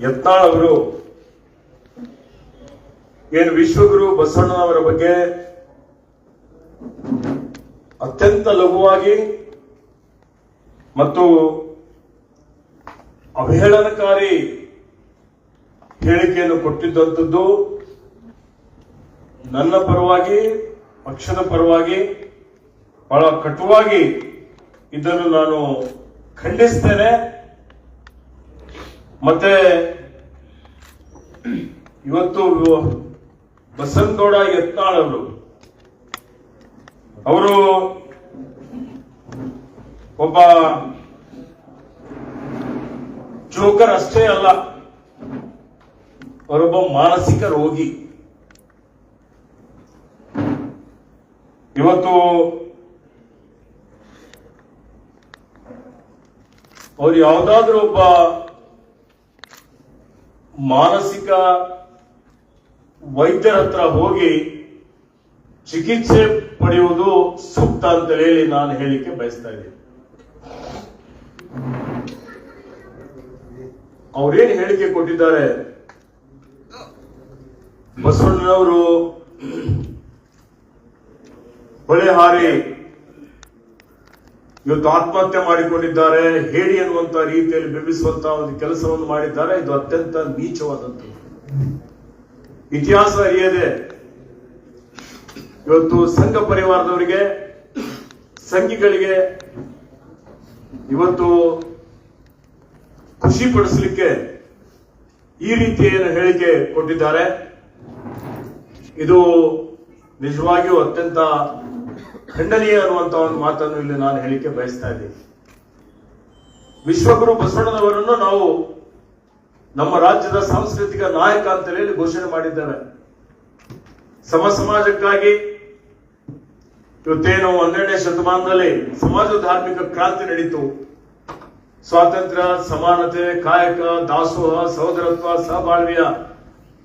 ಯತ್ನಾಳ್ ಅವರು ಏನು ವಿಶ್ವಗುರು ಬಸವಣ್ಣನವರ ಬಗ್ಗೆ ಅತ್ಯಂತ ಲಘುವಾಗಿ ಮತ್ತು ಅವಹೇಳನಕಾರಿ ಹೇಳಿಕೆಯನ್ನು ಕೊಟ್ಟಿದ್ದಂಥದ್ದು ನನ್ನ ಪರವಾಗಿ, ಪಕ್ಷದ ಪರವಾಗಿ ಬಹಳ ಕಟುವಾಗಿ ಇದನ್ನು ನಾನು ಖಂಡಿಸ್ತೇನೆ. ಮತ್ತೆ ಇವತ್ತು ಬಸನಗೌಡ ಯತ್ನಾಳ್ ಅವರು ಅವರು ಒಬ್ಬ ಜೋಕರ್ ಅಷ್ಟೇ ಅಲ್ಲ, ಅವರೊಬ್ಬ ಮಾನಸಿಕ ರೋಗಿ. ಇವತ್ತು ಅವ್ರು ಯಾವುದಾದ್ರೂ ಒಬ್ಬ ಮಾನಸಿಕ ವೈದ್ಯರ ಹತ್ರ ಹೋಗಿ ಚಿಕಿತ್ಸೆ ಪಡೆಯುವುದು ಸೂಕ್ತ ಅಂತ ಹೇಳಿ ನಾನು ಹೇಳಿಕೆ ಬಯಸ್ತಾ ಇದ್ದೀನಿ. ಅವ್ರೇನು ಹೇಳಿಕೆ ಕೊಟ್ಟಿದ್ದಾರೆ? ಬಸವಣ್ಣನವರು ಹೊಳೆ ಹಾರಿ ಇವತ್ತು ಆತ್ಮಹತ್ಯೆ ಮಾಡಿಕೊಂಡಿದ್ದಾರೆ. ಹೇಳಿ ಅನ್ನುವಂತ ರೀತಿಯಲ್ಲಿ ಬಿಂಬಿಸುವಂತ ಒಂದು ಕೆಲಸವನ್ನು ಮಾಡಿದ್ದಾರೆ. ಇದು ಅತ್ಯಂತ ನೀಚವಾದಂಥದ್ದು. ಇತಿಹಾಸ ಅರಿಯದೆ ಇವತ್ತು ಸಂಘ ಪರಿವಾರದವರಿಗೆ, ಸಂಘಿಗಳಿಗೆ ಇವತ್ತು ಖುಷಿ ಪಡಿಸಲಿಕ್ಕೆ ಈ ರೀತಿಯ ಹೇಳಿಕೆ ಕೊಟ್ಟಿದ್ದಾರೆ. ಇದು ನಿಜವಾಗಿಯೂ ಅತ್ಯಂತ ಖಂಡನೀಯ ಅನ್ನುವಂತ ಒಂದು ಮಾತನ್ನು ಇಲ್ಲಿ ನಾನು ಹೇಳಿಕೆ ಬಯಸ್ತಾ ಇದ್ದೀನಿ. ವಿಶ್ವಗುರು ಬಸವಣ್ಣನವರನ್ನು ನಾವು ನಮ್ಮ ರಾಜ್ಯದ ಸಾಂಸ್ಕೃತಿಕ ನಾಯಕ ಅಂತ ಹೇಳಿ ಘೋಷಣೆ ಮಾಡಿದ್ದೇವೆ ಸಮ ಸಮಾಜಕ್ಕಾಗಿ ಇವತ್ತೇನು ಹನ್ನೆರಡನೇ ಶತಮಾನದಲ್ಲಿ ಸಮಾಜ ಧಾರ್ಮಿಕ ಕ್ರಾಂತಿ ನಡೀತು. ಸ್ವಾತಂತ್ರ್ಯ, ಸಮಾನತೆ, ಕಾಯಕ, ದಾಸೋಹ, ಸಹೋದರತ್ವ, ಸಹಬಾಳ್ವೆಯ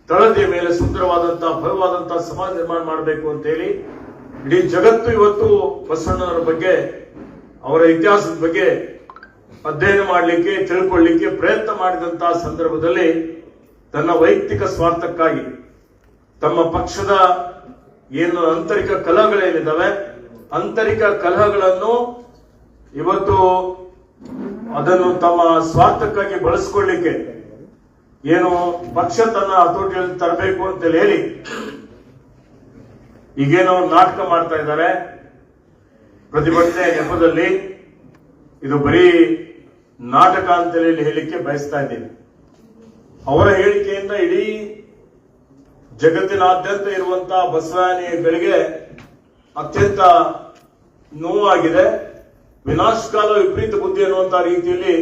ತಳದಿಯ ಮೇಲೆ ಸುಂದರವಾದಂತಹ ಭವ್ಯವಾದಂತಹ ಸಮಾಜ ನಿರ್ಮಾಣ ಮಾಡಬೇಕು ಅಂತ ಹೇಳಿ ಇಡೀ ಜಗತ್ತು ಇವತ್ತು ಬಸವಣ್ಣನವರ ಬಗ್ಗೆ, ಅವರ ಇತಿಹಾಸದ ಬಗ್ಗೆ ಅಧ್ಯಯನ ಮಾಡಲಿಕ್ಕೆ, ತಿಳ್ಕೊಳ್ಳಿಕ್ಕೆ ಪ್ರಯತ್ನ ಮಾಡಿದಂತಹ ಸಂದರ್ಭದಲ್ಲಿ ತನ್ನ ವೈಯಕ್ತಿಕ ಸ್ವಾರ್ಥಕ್ಕಾಗಿ ತಮ್ಮ ಪಕ್ಷದ ಏನು ಆಂತರಿಕ ಕಲಹಗಳೇನಿದ್ದಾವೆ, ಆಂತರಿಕ ಕಲಹಗಳನ್ನು ಇವತ್ತು ಅದನ್ನು ತಮ್ಮ ಸ್ವಾರ್ಥಕ್ಕಾಗಿ ಬಳಸ್ಕೊಳ್ಳಿಕ್ಕೆ ಏನು ಪಕ್ಷ ತನ್ನ ಹತೋಟಿಯಲ್ಲಿ ತರಬೇಕು ಅಂತ ಹೇಳಿ ಈಗೇನೋ ನಾಟಕ ಮಾಡ್ತಾ ಇದ್ದಾರೆ. ಪ್ರತಿಭಟನೆ ನೆಪದಲ್ಲಿ ಇದು ಬರೀ ನಾಟಕ ಅಂತೇಳಿ ಹೇಳಿಕ್ಕೆ ಬಯಸ್ತಾ ಇದ್ದೀನಿ. ಅವರ ಹೇಳಿಕೆಯಿಂದ ಇಡೀ ಜಗತ್ತಿನಾದ್ಯಂತ ಇರುವಂತಹ ಬಸವಾನಿಗಳಿಗೆ ಅತ್ಯಂತ ನೋವಾಗಿದೆ. ವಿನಾಶಕಾಲ ವಿಪರೀತ ಬುದ್ಧಿ ಅನ್ನುವಂತ ರೀತಿಯಲ್ಲಿ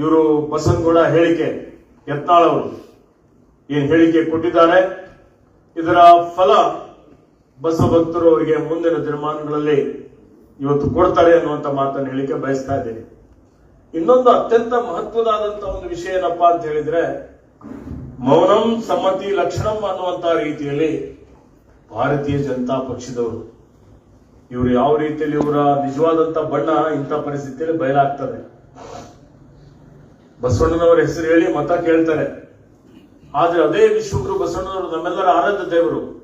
ಇವರು ಬಸವನಗೌಡ ಹೇಳಿಕೆ, ಯತ್ನಾಳ್ ಅವರು ಏನ್ ಹೇಳಿಕೆ ಕೊಟ್ಟಿದ್ದಾರೆ. ಇದರ ಫಲ ಬಸವ ಭಕ್ತರು ಅವರಿಗೆ ಮುಂದಿನ ದಿನಮಾನಗಳಲ್ಲಿ ಇವತ್ತು ಕೊಡ್ತಾರೆ ಅನ್ನುವಂತ ಮಾತನ್ನು ಹೇಳಿಕೆ ಬಯಸ್ತಾ ಇದ್ದೀನಿ. ಇನ್ನೊಂದು ಅತ್ಯಂತ ಮಹತ್ವದಾದಂತಹ ಒಂದು ವಿಷಯ ಏನಪ್ಪಾ ಅಂತ ಹೇಳಿದ್ರೆ, ಮೌನಂ ಸಮ್ಮತಿ ಲಕ್ಷಣಂ ಅನ್ನುವಂತ ರೀತಿಯಲ್ಲಿ ಭಾರತೀಯ ಜನತಾ ಪಕ್ಷದವರು, ಇವರು ಯಾವ ರೀತಿಯಲ್ಲಿ ಇವರ ನಿಜವಾದಂತ ಬಣ್ಣ ಇಂಥ ಪರಿಸ್ಥಿತಿಯಲ್ಲಿ ಬಯಲಾಗ್ತದೆ. ಬಸವಣ್ಣನವರ ಹೆಸರು ಹೇಳಿ ಮತ ಕೇಳ್ತಾರೆ. ಆದ್ರೆ ಅದೇ ವಿಶ್ವಗುರು ಬಸವಣ್ಣನವರು ನಮ್ಮೆಲ್ಲರ ಆರಾಧ್ಯ ದೇವರು.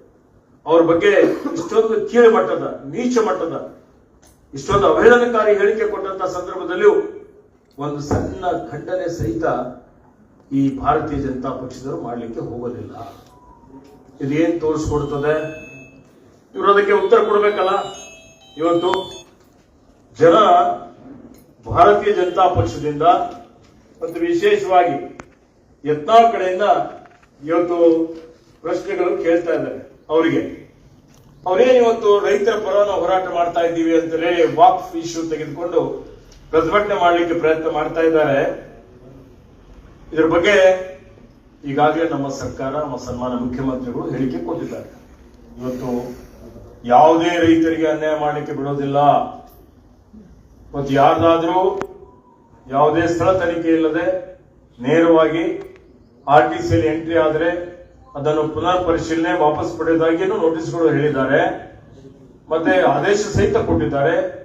ಅವ್ರ ಬಗ್ಗೆ ಇಷ್ಟೊಂದು ಕೀಳು ಮಟ್ಟದ, ನೀಚ ಮಟ್ಟದ, ಇಷ್ಟೊಂದು ಅವಹೇಳನಕಾರಿ ಹೇಳಿಕೆ ಕೊಟ್ಟಂತ ಸಂದರ್ಭದಲ್ಲಿಯೂ ಒಂದು ಸಣ್ಣ ಖಂಡನೆ ಸಹಿತ ಈ ಭಾರತೀಯ ಜನತಾ ಪಕ್ಷದವರು ಮಾಡಲಿಕ್ಕೆ ಹೋಗೋದಿಲ್ಲ ಇದು ಏನ್ ತೋರಿಸ್ಕೊಡ್ತದೆ? ಇವರು ಅದಕ್ಕೆ ಉತ್ತರ ಕೊಡಬೇಕಲ್ಲ? ಇವತ್ತು ಜನ ಭಾರತೀಯ ಜನತಾ ಪಕ್ಷದಿಂದ ಮತ್ತು ವಿಶೇಷವಾಗಿ ಯತ್ನಾಳ್ ಕಡೆಯಿಂದ ಇವತ್ತು ಪ್ರಶ್ನೆಗಳು ಕೇಳ್ತಾ ಇದ್ದಾರೆ. ಅವರಿಗೆ ಅವರೇನು ಇವತ್ತು ರೈತರ ಪರ ನಾವು ಹೋರಾಟ ಮಾಡ್ತಾ ಇದ್ದೀವಿ ಅಂತಲೇ ವಾಕ್ ಇಶ್ಯೂ ತೆಗೆದುಕೊಂಡು ಪ್ರತಿಭಟನೆ ಮಾಡಲಿಕ್ಕೆ ಪ್ರಯತ್ನ ಮಾಡ್ತಾ ಇದ್ದಾರೆ. ಇದರ ಬಗ್ಗೆ ಈಗಾಗಲೇ ನಮ್ಮ ಸರ್ಕಾರ, ನಮ್ಮ ಸನ್ಮಾನ ಮುಖ್ಯಮಂತ್ರಿಗಳು ಹೇಳಿಕೆ ಕೊಟ್ಟಿದ್ದಾರೆ. ಇವತ್ತು ಯಾವುದೇ ರೈತರಿಗೆ ಅನ್ಯಾಯ ಮಾಡಲಿಕ್ಕೆ ಬಿಡೋದಿಲ್ಲ. ಮತ್ತು ಯಾರ್ದಾದ್ರೂ ಯಾವುದೇ ಸ್ಥಳ ತನಿಖೆ ಇಲ್ಲದೆ ನೇರವಾಗಿ ಆರ್ ಟಿ ಸಿಯಲ್ಲಿ ಎಂಟ್ರಿ ಆದರೆ ಅದನ್ನು ಪುನರ್ ಪರಿಶೀಲನೆ ವಾಪಸ್ ಪಡೆಯೋದಾಗಿಯೂ ನೋಟಿಸ್ಗಳು ಹೇಳಿದ್ದಾರೆ. ಮತ್ತೆ ಆದೇಶ ಸಹಿತ ಕೊಟ್ಟಿದ್ದಾರೆ.